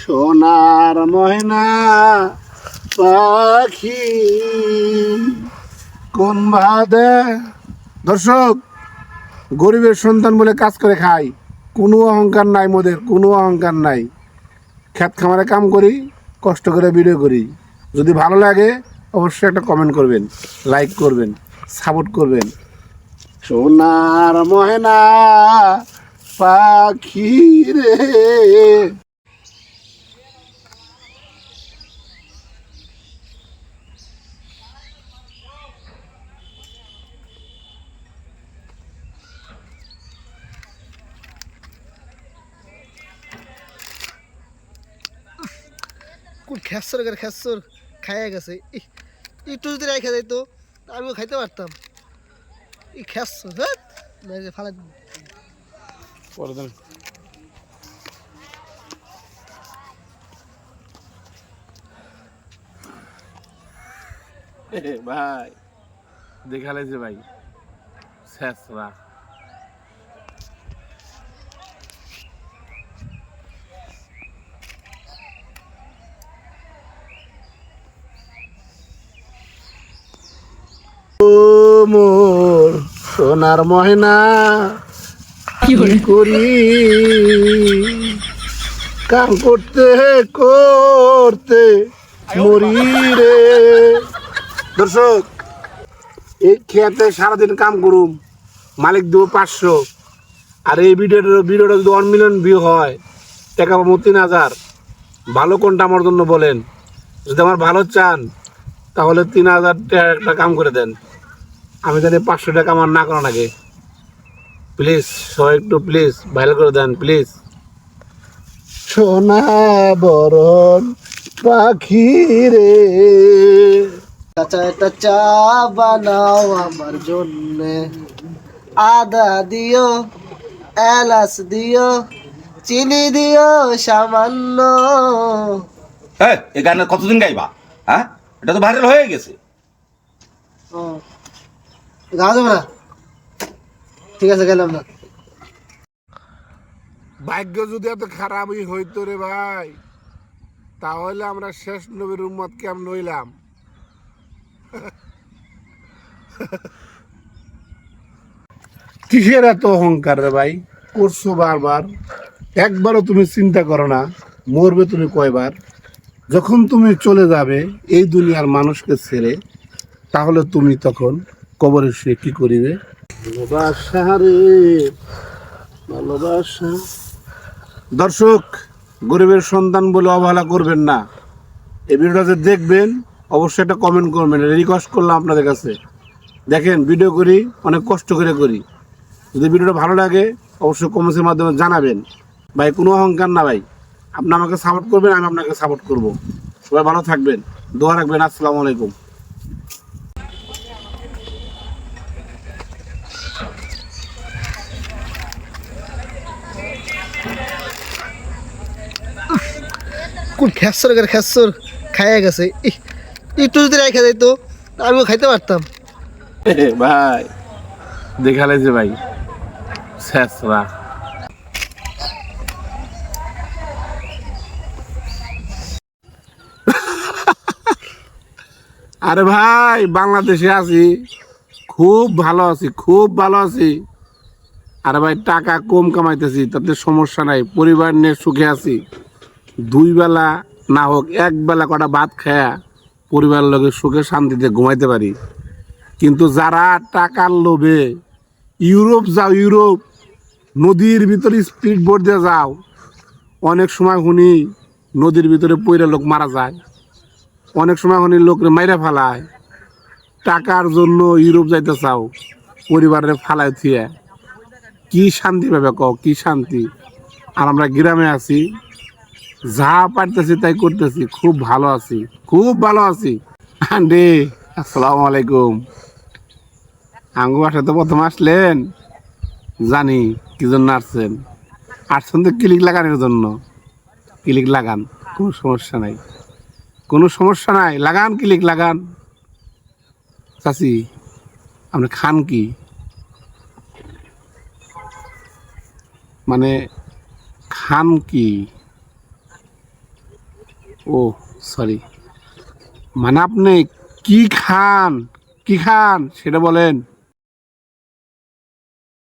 সোনার ময়না পাখি। কোন ভাদে দর্শক, গরিবের সন্তান বলে কাজ করে খাই। কোনো অহংকার নাই মোদের, কোনো অহংকার নাই। খ্যাত খামারে কাম করি, কষ্ট করে ভিডিও করি। যদি ভালো লাগে, অবশ্যই একটা কমেন্ট করবেন লাইক করবেন সাপোর্ট করবেন। সোনার ময়না পাখি রে। কোন খেসর করে খেসর খাইয়া গেছে। একটু যদি রেখে যাইতো, আমিও খাইতে পারতাম। এই খেসর হ্যাঁ? পরে দেন। ভাই, দেখালে যে ভাই শেষরা মোর সোনার ময়না কি করি? কাম করতে করতে মরি রে। দর্শক এই খেতে সারাদিন কাম করুম মালিক দেবো পাঁচশো। আর এই ভিডিওটা ভিডিওটা যদি ওয়ান মিলিয়ন ভিউ হয় টাকা পাবো তিন হাজার। ভালো কোনটা আমার জন্য বলেন? যদি আমার ভালো চান তাহলে তিন হাজার টাকা একটা কাম করে দেন। আমি জানি পাঁচশো টাকা আমার না করার আগে প্লিজ সবাই একটু প্লিজ ভাইরাল করে দেন প্লিজ সোনা বরণ পাখি রে চাচা একটা চা বানাও আমার জন্য। আদা দিও এলাচ দিও চিনি দিও সামান্য। হ্যাঁ এই গান কতদিন গাইবা? হ্যাঁ? এটা তো ভাইরাল হয়ে গেছে। ও। ঠিক আছে, গেলাম না। ভাগ্য যদি এত খারাপই হইতো রে ভাই, তাহলে আমরা শেষ নবীর উম্মত কেমন হইলাম। কিসের এত অহংকার রে ভাই? করছ বারবার। একবারও তুমি চিন্তা করো না, মরবে তুমি কয়বার। যখন তুমি চলে যাবে এই দুনিয়ার মানুষকে ছেড়ে, তাহলে তুমি তখন কবরে শুয়ে কি করিবে? ভালোবাসা রে ভালোবাসা। দর্শক গরিবের সন্তান বলে অবহেলা করবেন না। এই ভিডিওটা যে দেখবেন অবশ্যই একটা কমেন্ট করবেন। রিকোয়েস্ট করলাম আপনাদের কাছে। দেখেন ভিডিও করি অনেক কষ্ট করে করি। যদি ভিডিওটা ভালো লাগে অবশ্যই কমেন্টসের মাধ্যমে জানাবেন। ভাই কোনো অহংকার না ভাই। আপনি আমাকে সাপোর্ট করবেন আমি আপনাকে সাপোর্ট করব। সবাই ভালো থাকবেন। দোয়া রাখবেন। আসসালামু আলাইকুম। কোন খেসর করে খেসর খাইয়া গেছে? একটু যদি রেখে যাইতো, আমিও খাইতে পারতাম। ভাই দেখালে যে ভাই। শেষরা। আরে ভাই, বাংলাদেশে আছি। খুব ভালো আছি, খুব ভালো আছি। আরে ভাই, টাকা কম কামাইতেছি, তাতে সমস্যা নাই, পরিবার নিয়ে সুখে আছি। দুই বেলা না হোক, এক বেলা কটা ভাত খায়া পরিবার লোকের সুখে শান্তিতে ঘুমাইতে পারি। কিন্তু যারা টাকার লোভে ইউরোপ যাও, ইউরোপ, নদীর ভিতরে স্পিড বোট দিয়ে যাও, অনেক সময় শুনি নদীর ভিতরে পইরা লোক মারা যায়। অনেক সময় শুনি লোকরে মাইরা ফেলায়। টাকার জন্য ইউরোপ যাইতে চাও, পরিবারের ফালায় থিয়ে। কি শান্তি পাবে ক কি শান্তি? আর আমরা গ্রামে আছি যা পারতেছি তাই করতেছি। খুব ভালো আছি। খুব ভালো আছি। আন্ডে আসসালামু আলাইকুম। আঙ্গু বাসা তো প্রথম আসলেন। জানি, কি জন্য আসছেন? আসছেন তো ক্লিক লাগানোর জন্য। ক্লিক লাগান, কোনো সমস্যা নাই। কোনো সমস্যা নাই, লাগান, ক্লিক লাগান। চাচি, আপনি খান কি? মানে খান কি? ও সরি মানে আপনি কি খান? কি খান? সেটা বলেন।